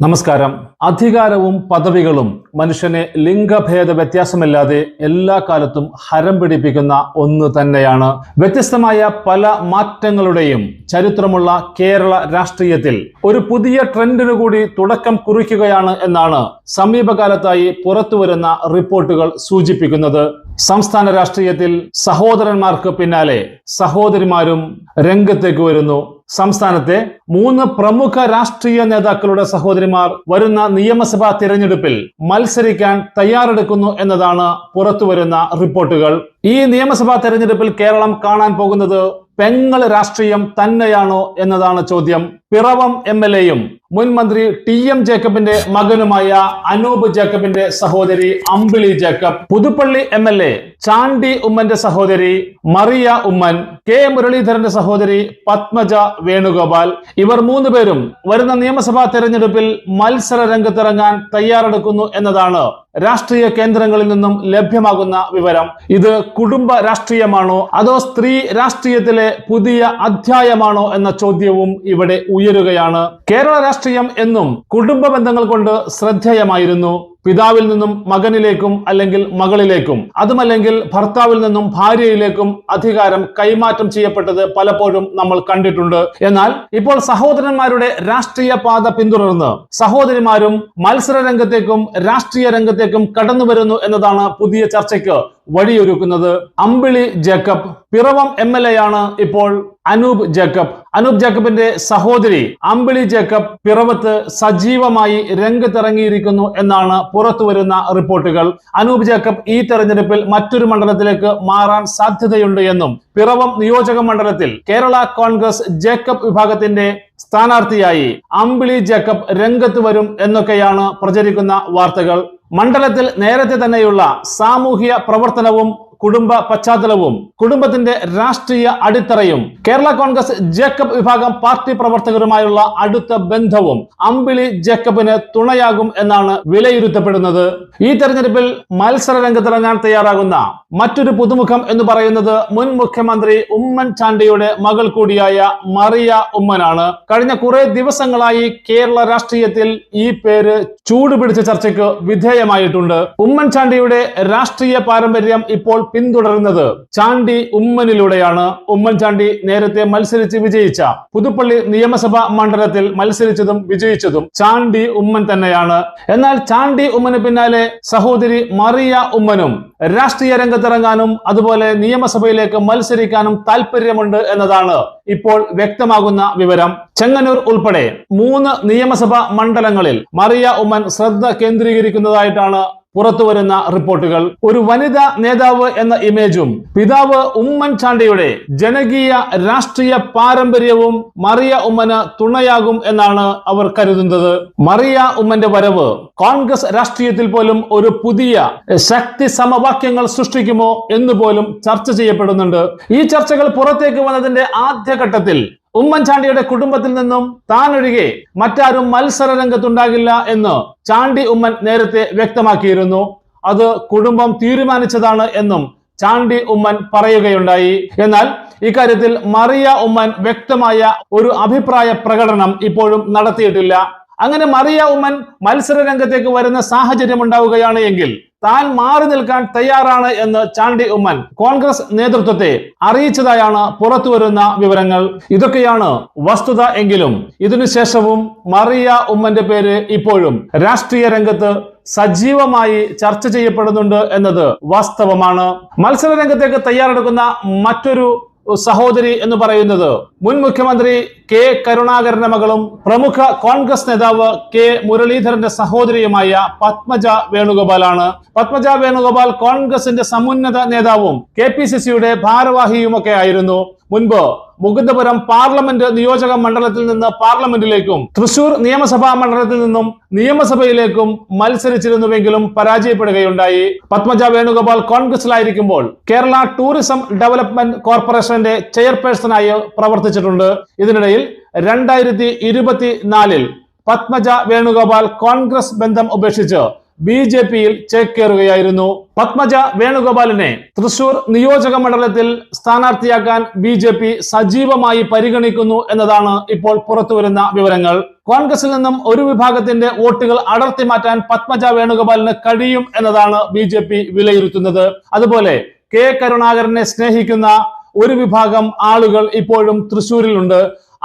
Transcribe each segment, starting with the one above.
നമസ്കാരം. അധികാരവും പദവികളും മനുഷ്യനെ ലിംഗഭേദ വ്യത്യാസമില്ലാതെ എല്ലാ കാലത്തും ഹരം പിടിപ്പിക്കുന്ന ഒന്ന് തന്നെയാണ്. വ്യത്യസ്തമായ പല മാറ്റങ്ങളുടെയും ചരിത്രമുള്ള കേരള രാഷ്ട്രീയത്തിൽ ഒരു പുതിയ ട്രെൻഡിനു കൂടി തുടക്കം കുറിക്കുകയാണ് എന്നാണ് സമീപകാലത്തായി പുറത്തുവരുന്ന റിപ്പോർട്ടുകൾ സൂചിപ്പിക്കുന്നത്. സംസ്ഥാന രാഷ്ട്രീയത്തിൽ സഹോദരന്മാർക്ക് പിന്നാലെ സഹോദരിമാരും രംഗത്തേക്ക് വരുന്നു. സംസ്ഥാനത്തെ മൂന്ന് പ്രമുഖ രാഷ്ട്രീയ നേതാക്കളുടെ സഹോദരിമാർ വരുന്ന നിയമസഭാ തിരഞ്ഞെടുപ്പിൽ മത്സരിക്കാൻ തയ്യാറെടുക്കുന്നു എന്നതാണ് പുറത്തുവരുന്ന റിപ്പോർട്ടുകൾ. ഈ നിയമസഭാ തെരഞ്ഞെടുപ്പിൽ കേരളം കാണാൻ പോകുന്നത് പെങ്ങൾ രാഷ്ട്രീയം തന്നെയാണോ എന്നതാണ് ചോദ്യം. പിറവം എം എൽ എയും മുൻ മന്ത്രി ടി എം ജേക്കബിന്റെ മകനുമായ അനൂപ് ജേക്കബിന്റെ സഹോദരി Ambili Jacob Puthuppally M L A Chandy ഉമ്മന്റെ സഹോദരി മറിയ ഉമ്മൻ കെ മുരളീധരന്റെ സഹോദരി പത്മജ വേണുഗോപാൽ. ഇവർ മൂന്ന് പേരും വരുന്ന നിയമസഭാ തെരഞ്ഞെടുപ്പിൽ മത്സര രംഗത്തിറങ്ങാൻ തയ്യാറെടുക്കുന്നു എന്നതാണ് രാഷ്ട്രീയ കേന്ദ്രങ്ങളിൽ നിന്നും ലഭ്യമാകുന്ന വിവരം. ഇത് കുടുംബ രാഷ്ട്രീയമാണോ? അതോ സ്ത്രീ രാഷ്ട്രീയത്തിലെ പുതിയ അധ്യായമാണോ എന്ന ചോദ്യവും ഇവിടെ ഉയരുകയാണ്. കേരള രാഷ്ട്രീയം എന്നും കുടുംബ ബന്ധങ്ങൾ കൊണ്ട് ശ്രദ്ധേയമായിരുന്നു. പിതാവിൽ നിന്നും മകനിലേക്കും അല്ലെങ്കിൽ മകളിലേക്കും. അതുമല്ലെങ്കിൽ ഭർത്താവിൽ നിന്നും ഭാര്യയിലേക്കും അധികാരം കൈമാറ്റം ചെയ്യപ്പെട്ടത് പലപ്പോഴും നമ്മൾ കണ്ടിട്ടുണ്ട്. എന്നാൽ ഇപ്പോൾ സഹോദരന്മാരുടെ രാഷ്ട്രീയ പാത പിന്തുടർന്ന് സഹോദരിമാരും മത്സര രംഗത്തേക്കും രാഷ്ട്രീയ രംഗത്തേക്കും കടന്നു വരുന്നു എന്നതാണ് പുതിയ ചർച്ചയ്ക്ക് വഴിയൊരുക്കുന്നത്. Ambili Jacob Piravom M L A ആണ് ഇപ്പോൾ അനൂപ് ജേക്കബ്. അനൂപ് ജേക്കബിന്റെ സഹോദരി അമ്പിളി ജേക്കബ് പിറവത്ത് സജീവമായി രംഗത്തിറങ്ങിയിരിക്കുന്നു എന്നാണ് പുറത്തുവരുന്ന റിപ്പോർട്ടുകൾ. അനൂപ് ജേക്കബ് ഈ തെരഞ്ഞെടുപ്പിൽ മറ്റൊരു മണ്ഡലത്തിലേക്ക് മാറാൻ സാധ്യതയുണ്ട് എന്നും പിറവം നിയോജക മണ്ഡലത്തിൽ കേരള കോൺഗ്രസ് ജേക്കബ് വിഭാഗത്തിന്റെ സ്ഥാനാർത്ഥിയായി അമ്പിളി ജേക്കബ് രംഗത്ത് വരും എന്നൊക്കെയാണ് പ്രചരിക്കുന്ന വാർത്തകൾ. മണ്ഡലത്തിൽ നേരത്തെ തന്നെയുള്ള സാമൂഹ്യ പ്രവർത്തനവും കുടുംബ പശ്ചാത്തലവും കുടുംബത്തിന്റെ രാഷ്ട്രീയ അടിത്തറയും കേരള കോൺഗ്രസ് ജേക്കബ് വിഭാഗം പാർട്ടി പ്രവർത്തകരുമായുള്ള അടുത്ത ബന്ധവും അമ്പിളി ജേക്കബിന് തുണയാകും എന്നാണ് വിലയിരുത്തപ്പെടുന്നത്. ഈ തെരഞ്ഞെടുപ്പിൽ മത്സര രംഗത്തിറങ്ങാൻ തയ്യാറാകുന്ന മറ്റൊരു പുതുമുഖം എന്ന് പറയുന്നത് മുൻ മുഖ്യമന്ത്രി ഉമ്മൻചാണ്ടിയുടെ മകൾ കൂടിയായ മറിയ ഉമ്മനാണ്. കഴിഞ്ഞ കുറെ ദിവസങ്ങളായി കേരള രാഷ്ട്രീയത്തിൽ ഈ പേര് ചൂടുപിടിച്ച ചർച്ചയ്ക്ക് വിധേയമായിട്ടുണ്ട്. ഉമ്മൻചാണ്ടിയുടെ രാഷ്ട്രീയ പാരമ്പര്യം ഇപ്പോൾ പിന്തുടരുന്നത്. ചാണ്ടി ഉമ്മനിലൂടെയാണ്. ഉമ്മൻചാണ്ടി നേരത്തെ മത്സരിച്ച് വിജയിച്ച. പുതുപ്പള്ളി നിയമസഭാ മണ്ഡലത്തിൽ മത്സരിച്ചതും വിജയിച്ചതും ചാണ്ടി ഉമ്മൻ തന്നെയാണ്. എന്നാൽ ചാണ്ടി ഉമ്മന് പിന്നാലെ സഹോദരി മറിയ ഉമ്മനും രാഷ്ട്രീയ രംഗത്തിറങ്ങാനും അതുപോലെ നിയമസഭയിലേക്ക് മത്സരിക്കാനും താല്പര്യമുണ്ട് എന്നതാണ് ഇപ്പോൾ വ്യക്തമാകുന്ന വിവരം. ചെങ്ങന്നൂർ ഉൾപ്പെടെ മൂന്ന് നിയമസഭാ മണ്ഡലങ്ങളിൽ മറിയ ഉമ്മൻ ശ്രദ്ധ കേന്ദ്രീകരിക്കുന്നതായിട്ടാണ് പുറത്തുവരുന്ന റിപ്പോർട്ടുകൾ. ഒരു വനിതാ നേതാവ് എന്ന ഇമേജും പിതാവ് ഉമ്മൻചാണ്ടിയുടെ ജനകീയ രാഷ്ട്രീയ പാരമ്പര്യവും മറിയ ഉമ്മന് തുണയാകും എന്നാണ് അവർ കരുതുന്നത്. മറിയ ഉമ്മന്റെ വരവ് കോൺഗ്രസ് രാഷ്ട്രീയത്തിൽ പോലും ഒരു പുതിയ ശക്തി സമവാക്യങ്ങൾ സൃഷ്ടിക്കുമോ എന്ന് പോലും ചർച്ച ചെയ്യപ്പെടുന്നുണ്ട്. ഈ ചർച്ചകൾ പുറത്തേക്ക് വന്നതിന്റെ ആദ്യഘട്ടത്തിൽ ഉമ്മൻചാണ്ടിയുടെ കുടുംബത്തിൽ നിന്നും താൻ ഒഴികെ മറ്റാരും മത്സര രംഗത്തുണ്ടാകില്ല എന്ന് ചാണ്ടി ഉമ്മൻ നേരത്തെ വ്യക്തമാക്കിയിരുന്നു. അത് കുടുംബം തീരുമാനിച്ചതാണ് എന്നും ചാണ്ടി ഉമ്മൻ പറയുകയുണ്ടായി. എന്നാൽ ഇക്കാര്യത്തിൽ മറിയ ഉമ്മൻ വ്യക്തമായ ഒരു അഭിപ്രായ പ്രകടനം ഇപ്പോഴും നടത്തിയിട്ടില്ല. അങ്ങനെ മറിയ ഉമ്മൻ മത്സര രംഗത്തേക്ക് വരുന്ന സാഹചര്യം ഉണ്ടാവുകയാണ് എങ്കിൽ താൻ മാറി നിൽക്കാൻ തയ്യാറാണ് എന്ന് ചാണ്ടി ഉമ്മൻ കോൺഗ്രസ് നേതൃത്വത്തെ അറിയിച്ചതായാണ് പുറത്തുവരുന്ന വിവരങ്ങൾ. ഇതൊക്കെയാണ് വസ്തുത എങ്കിലും. ഇതിനുശേഷവും മറിയ ഉമ്മന്റെ പേര് ഇപ്പോഴും രാഷ്ട്രീയ രംഗത്ത് സജീവമായി ചർച്ച ചെയ്യപ്പെടുന്നുണ്ട് എന്നത് വാസ്തവമാണ്. മത്സര രംഗത്തേക്ക് തയ്യാറെടുക്കുന്ന മറ്റൊരു സഹോദരി എന്ന് പറയുന്നത്. മുൻ മുഖ്യമന്ത്രി കെ കരുണാകരന്റെ മകളും പ്രമുഖ കോൺഗ്രസ് നേതാവ് കെ മുരളീധരന്റെ സഹോദരിയുമായ പത്മജ വേണുഗോപാലാണ്. പത്മജ വേണുഗോപാൽ കോൺഗ്രസിന്റെ സമുന്നത നേതാവും കെ പി സി സിയുടെ ഭാരവാഹിയുമൊക്കെ ആയിരുന്നു. മുൻപ് മുകുന്ദപുരം പാർലമെന്റ് നിയോജക മണ്ഡലത്തിൽ നിന്ന് പാർലമെന്റിലേക്കും തൃശൂർ നിയമസഭാ മണ്ഡലത്തിൽ നിന്നും നിയമസഭയിലേക്കും മത്സരിച്ചിരുന്നുവെങ്കിലും പരാജയപ്പെടുകയുണ്ടായി. പത്മജ വേണുഗോപാൽ കോൺഗ്രസിലായിരിക്കുമ്പോൾ കേരള ടൂറിസം ഡെവലപ്മെന്റ് കോർപ്പറേഷന്റെ ചെയർപേഴ്സണായി പ്രവർത്തിച്ചിട്ടുണ്ട്. ഇതിനിടയിൽ രണ്ടായിരത്തി ഇരുപത്തിനാലിൽ പത്മജ വേണുഗോപാൽ കോൺഗ്രസ് ബന്ധം ഉപേക്ഷിച്ച് ബി ജെ പിയിൽ ചേക്കേറുകയായിരുന്നു പത്മജ വേണുഗോപാലിനെ. തൃശൂർ നിയോജക മണ്ഡലത്തിൽ സ്ഥാനാർത്ഥിയാക്കാൻ ബി ജെ പി സജീവമായി പരിഗണിക്കുന്നു എന്നതാണ് ഇപ്പോൾ പുറത്തുവരുന്ന വിവരങ്ങൾ. കോൺഗ്രസിൽ നിന്നും ഒരു വിഭാഗത്തിന്റെ വോട്ടുകൾ അടർത്തി മാറ്റാൻ പത്മജ വേണുഗോപാലിന് കഴിയും എന്നതാണ് ബി ജെ പി വിലയിരുത്തുന്നത്. അതുപോലെ കെ കരുണാകരനെ സ്നേഹിക്കുന്ന ഒരു വിഭാഗം ആളുകൾ ഇപ്പോഴും തൃശൂരിലുണ്ട്.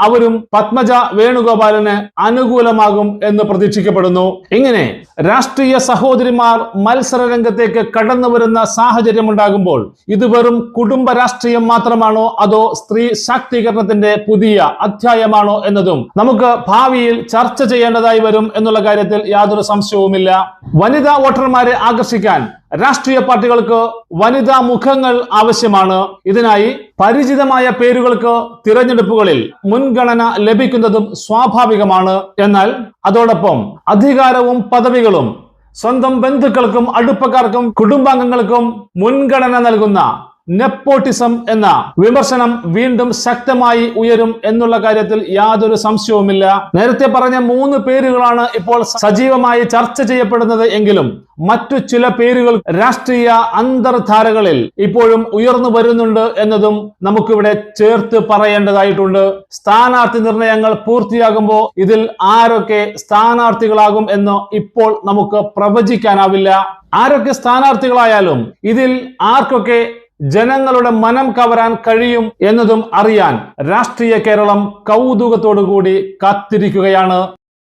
അവരും പത്മജ വേണുഗോപാലിന് അനുകൂലമാകും എന്ന് പ്രതീക്ഷിക്കപ്പെടുന്നു. ഇങ്ങനെ രാഷ്ട്രീയ സഹോദരിമാർ മത്സര രംഗത്തേക്ക് കടന്നു വരുന്ന സാഹചര്യം ഉണ്ടാകുമ്പോൾ ഇത് വെറും കുടുംബ രാഷ്ട്രീയം മാത്രമാണോ അതോ സ്ത്രീ ശാക്തീകരണത്തിന്റെ പുതിയ അധ്യായമാണോ എന്നതും നമുക്ക് ഭാവിയിൽ ചർച്ച ചെയ്യേണ്ടതായി വരും എന്നുള്ള കാര്യത്തിൽ യാതൊരു സംശയവുമില്ല. വനിതാ വോട്ടർമാരെ ആകർഷിക്കാൻ രാഷ്ട്രീയ പാർട്ടികൾക്ക് വനിതാ മുഖങ്ങൾ ആവശ്യമാണ്. ഇതിനായി പരിചിതമായ പേരുകൾക്ക് തിരഞ്ഞെടുപ്പുകളിൽ മുൻഗണന ലഭിക്കുന്നതും സ്വാഭാവികമാണ്. എന്നാൽ അതോടൊപ്പം അധികാരവും പദവികളും സ്വന്തം ബന്ധുക്കൾക്കും അടുപ്പക്കാർക്കും കുടുംബാംഗങ്ങൾക്കും മുൻഗണന നൽകുന്ന നെപ്പോട്ടിസം എന്ന വിമർശനം വീണ്ടും ശക്തമായി ഉയരും എന്നുള്ള കാര്യത്തിൽ യാതൊരു സംശയവുമില്ല. നേരത്തെ പറഞ്ഞ മൂന്ന് പേരുകളാണ് ഇപ്പോൾ സജീവമായി ചർച്ച ചെയ്യപ്പെടുന്നത് എങ്കിലും മറ്റു ചില പേരുകൾ രാഷ്ട്രീയ അന്തർധാരകളിൽ ഇപ്പോഴും ഉയർന്നു വരുന്നുണ്ട് എന്നതും നമുക്കിവിടെ ചേർത്ത് പറയേണ്ടതായിട്ടുണ്ട്. സ്ഥാനാർത്ഥി നിർണയങ്ങൾ പൂർത്തിയാകുമ്പോൾ ഇതിൽ ആരൊക്കെ സ്ഥാനാർത്ഥികളാകും എന്ന് ഇപ്പോൾ നമുക്ക് പ്രവചിക്കാനാവില്ല. ആരൊക്കെ സ്ഥാനാർത്ഥികളായാലും ഇതിൽ ആർക്കൊക്കെ ജനങ്ങളുടെ മനം കവരാൻ കഴിയും എന്നതും അറിയാൻ രാഷ്ട്രീയ കേരളം കൗതുകത്തോടുകൂടി കാത്തിരിക്കുകയാണ്.